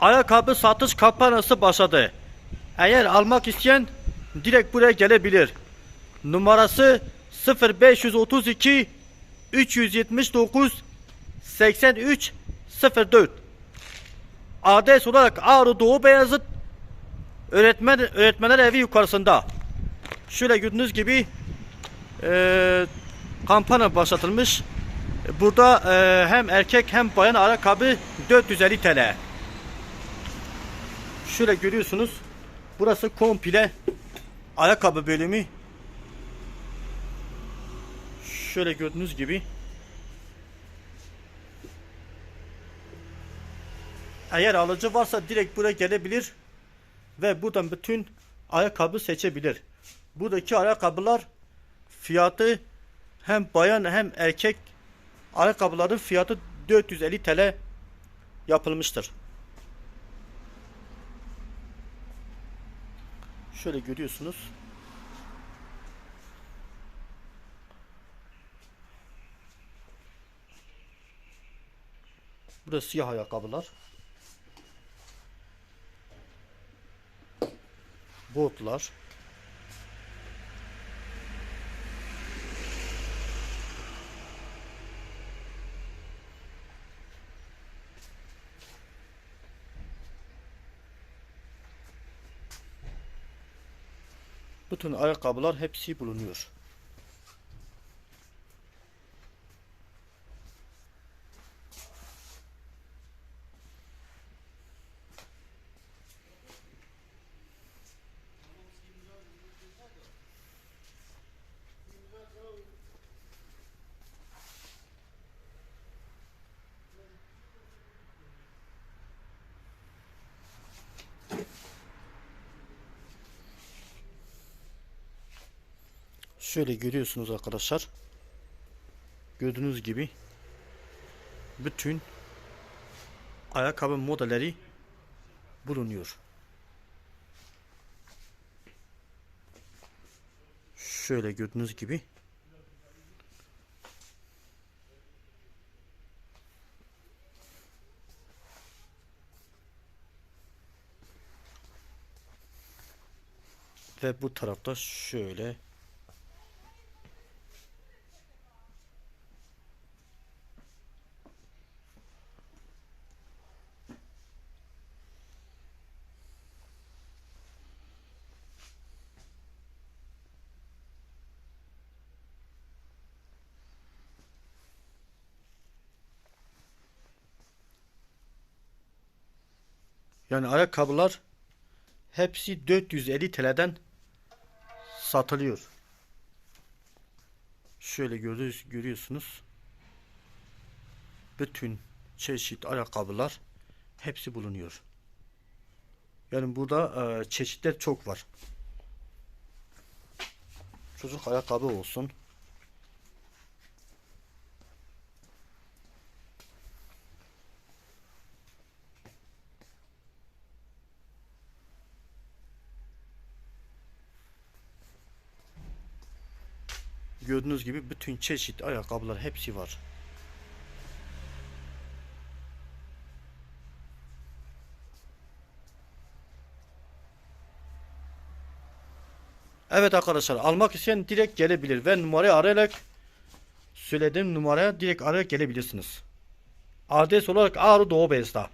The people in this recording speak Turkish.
ayakkabı satış kampanyası başladı. Eğer almak isteyen direkt buraya gelebilir. Numarası 0532 379 83 04 Adres olarak Ağrı Doğu Beyazıt Öğretmen Öğretmenler Evi yukarısında. Şöyle gördüğünüz gibi eee kampanya başlatılmış. Burada eee, hem erkek hem bayan ayakkabı 450 TL. Şöyle görüyorsunuz. Burası komple ayakkabı bölümü. Şöyle gördüğünüz gibi. Eğer alıcı varsa direkt buraya gelebilir ve buradan bütün ayakkabı seçebilir. Buradaki ayakkabılar fiyatı hem bayan hem erkek ayakkabıların fiyatı 450 TL yapılmıştır. Şöyle görüyorsunuz. Burası siyah ayakkabılar. Botlar. Bütün ayakkabılar hepsi bulunuyor. Şöyle görüyorsunuz arkadaşlar. Gördüğünüz gibi bütün ayakkabı modelleri bulunuyor. Şöyle gördüğünüz gibi ve bu tarafta şöyle Yani ayakkabılar hepsi 450 TL'den satılıyor. Şöyle görüyoruz, görüyorsunuz. Bütün çeşit ayakkabılar hepsi bulunuyor. Yani burada e, çeşitler çok var. Çocuk ayakkabı olsun. Gördüğünüz gibi bütün çeşit ayakkabılar hepsi var. Evet arkadaşlar almak isteyen direkt gelebilir ve numarayı arayarak söylediğim numaraya direkt arayarak gelebilirsiniz. Adres olarak Ağrı Doğu Beyazıt'ta.